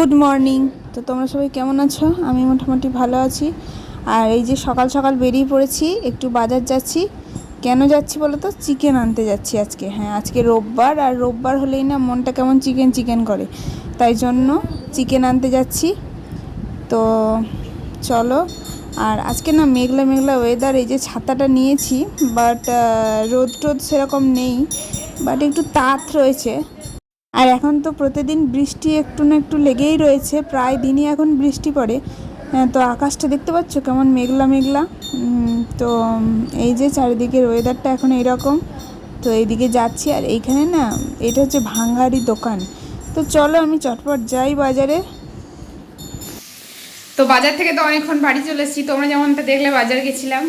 Good morning তো তোমরা সবাই কেমন আছো? আমি মোটামুটি ভালো আছি। আর এই যে সকাল সকাল বেরিয়ে পড়েছি, একটু বাজার যাচ্ছি। কেন যাচ্ছি বলো তো চিকেন আনতে যাচ্ছি আজকে। হ্যাঁ আজকে রোববার, আর রোববার হলেই না মনটা কেমন চিকেন চিকেন করে। তাই জন্য চিকেন আনতে যাচ্ছি। তো চলো, আর আজকে না মেঘলা মেঘলা ওয়েদার এই যে ছাতাটা নিয়েছি বাট রোদ টোদ সেরকম নেই বাট একটু তাঁত রয়েছে। আর এখন তো প্রতিদিন বৃষ্টি একটু না একটু লেগেই রয়েছে প্রায় দিনই এখন বৃষ্টি পড়ে। হ্যাঁ, তো আকাশটা দেখতে পাচ্ছ? কেমন মেঘলা মেঘলা। তো এই যে চারিদিকের ওয়েদারটা এখন এইরকম তো এইদিকে যাচ্ছি আর এইখানে না এটা হচ্ছে ভাঙ্গারি দোকান। তো চলো আমি চটপট যাই বাজারে। তো বাজার থেকে তো অনেকক্ষণ বাড়ি চলে এসেছি। তোমরা যেমনটা দেখলে বাজার গেছিলাম।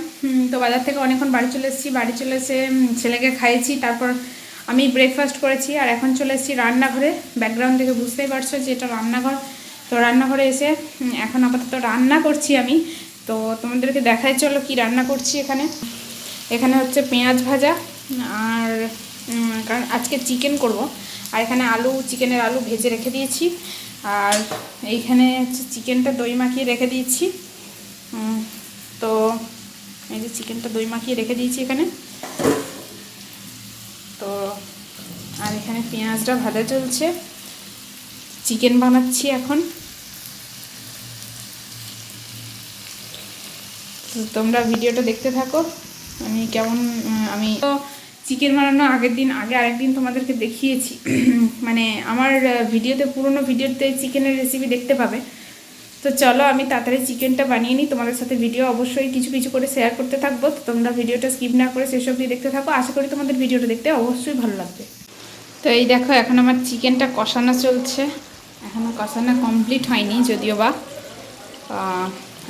তো বাজার থেকে অনেকক্ষণ বাড়ি চলে এসেছি। বাড়ি চলে এসে ছেলেকে খাইয়েছি। তারপর আমি ব্রেকফাস্ট করেছি আর এখন চলে এসেছি রান্নাঘরে। ব্যাকগ্রাউন্ড থেকে বুঝতেই পারছ যে এটা রান্নাঘর। তো রান্নাঘরে এসে এখন আপাতত রান্না করছি আমি। তো তোমাদেরকে দেখাই চলো কি রান্না করছি এখানে। এখানে হচ্ছে পেঁয়াজ ভাজা আর কারণ আজকে চিকেন করব। আর এখানে আলু চিকেনের আলু ভেজে রেখে দিয়েছি। আর এইখানে হচ্ছে চিকেনটা দই মাখিয়ে রেখে দিয়েছি। তো এই যে চিকেনটা দই মাখিয়ে রেখে দিয়েছি এখানে তো আর এখানে পেঁয়াজটা ভাজা চলছে। চিকেন বানাচ্ছি এখন। তো তোমরা ভিডিওটা দেখতে থাকো। আমি কেমন আমি তো চিকেন বানানো আগের দিন, আগে আরেকদিন তোমাদেরকে দেখিয়েছি। মানে আমার ভিডিওতে, পুরনো ভিডিওতে চিকেনের রেসিপি দেখতে পাবে। তো চলো আমি তাড়াতাড়ি চিকেনটা বানিয়ে নিই। তোমাদের সাথে ভিডিও অবশ্যই কিছু কিছু করে শেয়ার করতে থাকব। তো তোমরা ভিডিওটা স্কিপ না করে সেসব দিয়ে দেখতে থাকো। আশা করি তোমাদের ভিডিওটা দেখতে অবশ্যই ভালো লাগবে। তো এই দেখো, এখন আমার চিকেনটা কষানো চলছে। এখনও কষানো কমপ্লিট হয়নি, যদিও বা।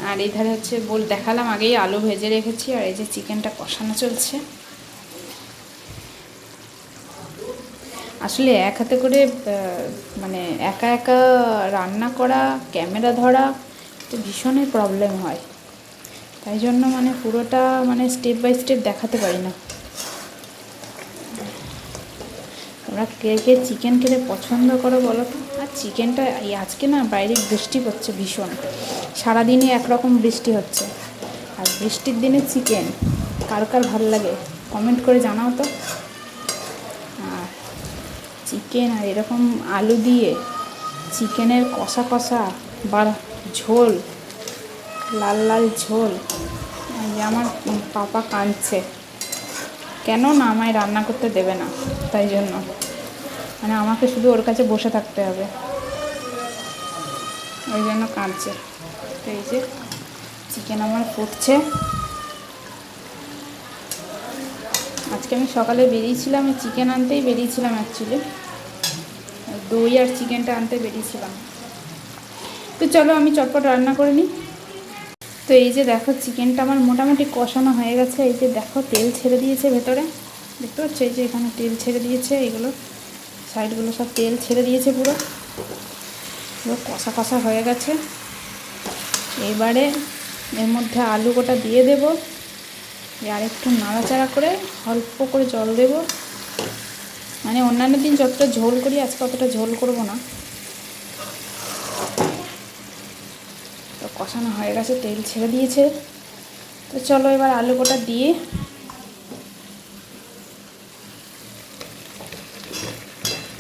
আর এই ধারে হচ্ছে বল দেখালাম, আগেই আলু ভেজে রেখেছি, আর এই যে চিকেনটা কষানো চলছে। আসলে এক হাতে করে মানে একা একা রান্না করা, ক্যামেরা ধরা, তো ভীষণই প্রবলেম হয়। তাই জন্য মানে পুরোটা মানে স্টেপ বাই স্টেপ দেখাতে পারি না। তোমরা কে কে চিকেন খেতে পছন্দ করো বলো তো? আর চিকেনটা এই আজকে না বাইরে বৃষ্টি পড়ছে ভীষণ। সারাদিনই একরকম বৃষ্টি হচ্ছে। আর বৃষ্টির দিনে চিকেন কার কার ভালো লাগে? কমেন্ট করে জানাও তো। আর চিকেন আর এরকম আলু দিয়ে চিকেনের কষা কষা বা ঝোল, লাল লাল ঝোল আমার পাপা কাঁদছে। কেন না আমায় রান্না করতে দেবে না, তাই জন্য। মানে আমাকে শুধু ওর কাছে বসে থাকতে হবে। ওই জন্য কাঁদছে। এই যে চিকেন আমার ফুটছে। আজকে আমি সকালে বেরিয়েছিলাম চিকেন আনতেই বেরিয়েছিলাম অ্যাকচুয়ালি দই আর চিকেনটা আনতে বেরিয়েছিলাম। তো চলো আমি চটপট রান্না করে নিই। তো এই যে দেখো চিকেনটা আমার মোটামুটি কষানো হয়ে গেছে। এই যে দেখো, তেল ছেড়ে দিয়েছে ভেতরে। দেখতে পাচ্ছ? এই যে এখানে তেল ছেড়ে দিয়েছে এইগুলো সাইডগুলো সব তেল ছেড়ে দিয়েছে পুরো। পুরো কষা কষা হয়ে গেছে। এবারে এর মধ্যে আলু গোটা দিয়ে দেবো। আর একটু নাড়াচাড়া করে অল্প করে জল দেব। মানে অন্যান্য দিন যতটা ঝোল করি, আজকে অতটা ঝোল করব না। তো কষানো হয়ে গেছে, তেল ছেড়ে দিয়েছে। তো চলো এবার আলু গোটা দিয়ে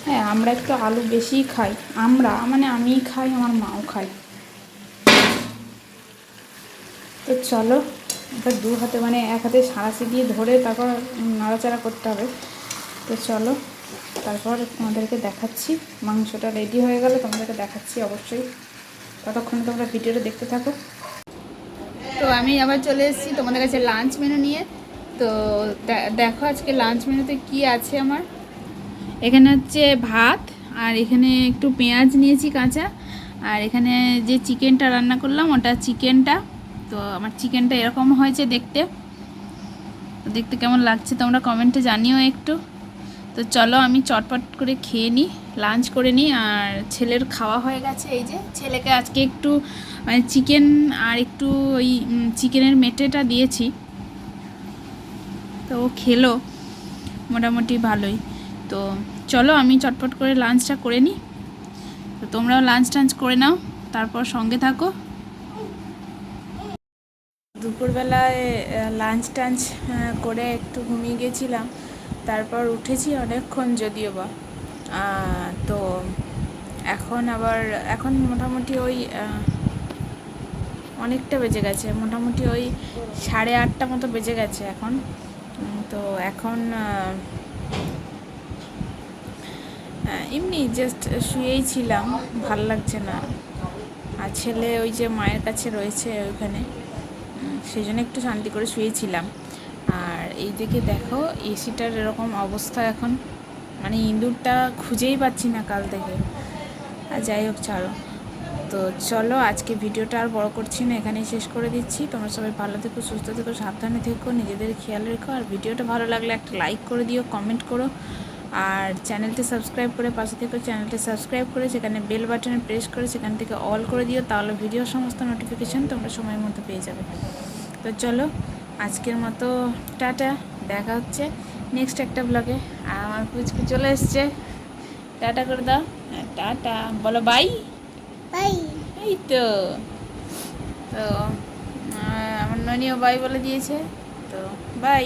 হ্যাঁ আমরা একটু আলু বেশিই খাই। আমরা মানে আমিই খাই, আমার মাও খাই তো চলো, এবার দু হাতে মানে এক হাতে সাঁড়াশি দিয়ে ধরে তারপর নাড়াচাড়া করতে হবে। তো চলো, তারপর তোমাদেরকে দেখাচ্ছি, মাংসটা রেডি হয়ে গেলে তোমাদেরকে দেখাচ্ছি অবশ্যই। ততক্ষণ তোমরা ভিডিওটা দেখতে থাকো। তো আমি আবার চলে এসেছি তোমাদের কাছে লাঞ্চ মেনু নিয়ে। তো দেখো আজকে লাঞ্চ মেনুতে কি আছে আমার। এখানে হচ্ছে ভাত, আর এখানে একটু পেঁয়াজ নিয়েছি কাঁচা। আর এখানে যে চিকেনটা রান্না করলাম, ওটা চিকেনটা তো আমার চিকেনটা এরকম হয়েছে দেখতে। দেখতে কেমন লাগছে তোমরা কমেন্টে জানিও একটু। তো চলো আমি চটপট করে খেয়ে নিই লাঞ্চ করে নিই আর ছেলের খাওয়া হয়ে গেছে, এই যে ছেলেকে আজকে একটু মানে চিকেন আর একটু ওই চিকেনের মেটেটা দিয়েছি। তো ও খেলো, মোটামুটি ভালোই। তো চলো আমি চটপট করে লাঞ্চটা করে নিই। তো তোমরাও লাঞ্চ টাঞ্চ করে নাও, তারপর সঙ্গে থাকো। দুপুরবেলায় লাঞ্চ টাঞ্চ করে একটু ঘুমিয়ে গেছিলাম। তারপর উঠেছি অনেকক্ষণ যদিও বা। তো এখন আবার, এখন মোটামুটি ওই অনেকটা বেজে গেছে। মোটামুটি ওই সাড়ে আটটা মতো বেজে গেছে এখন। তো এখন এমনি জাস্ট শুয়েই ছিলাম, ভালো লাগছে না। আর ছেলে ওই যে মায়ের কাছে রয়েছে ওইখানে সেই জন্য একটু শান্তি করে শুয়েছিলাম আর এই দিকে দেখো এসিটার এরকম অবস্থা এখন। মানে ইঁদুরটা খুঁজেই পাচ্ছি না কাল থেকে। আর যাই হোক, ছাড়ো। তো চলো, আজকে ভিডিওটা আর বড় করছি না, এখানেই শেষ করে দিচ্ছি। তোমরা সবাই ভালো থেকো, সুস্থ থেকো, সাবধানে থেকো, নিজেদের খেয়াল রেখো। আর ভিডিওটা ভালো লাগলে একটা লাইক করে দিও কমেন্ট করো। আর চ্যানেলটি সাবস্ক্রাইব করে পাশে থেকে, চ্যানেলটি সাবস্ক্রাইব করে সেখানে বেল বাটনে প্রেস করে, সেখান থেকে অল করে দিও, তাহলে ভিডিও সমস্ত নোটিফিকেশান তোমরা সময় মতো পেয়ে যাবে। তো চলো, আজকের মতো, টাটা, দেখা হচ্ছে। নেক্সট একটা ব্লগে আর আমার পুচকু চলে এসছে। টাটা করে দাও। হ্যাঁ, টাটা। বলো বাই বাই এই তো। তো আমার ননিও বাই বলে দিয়েছে। তো বাই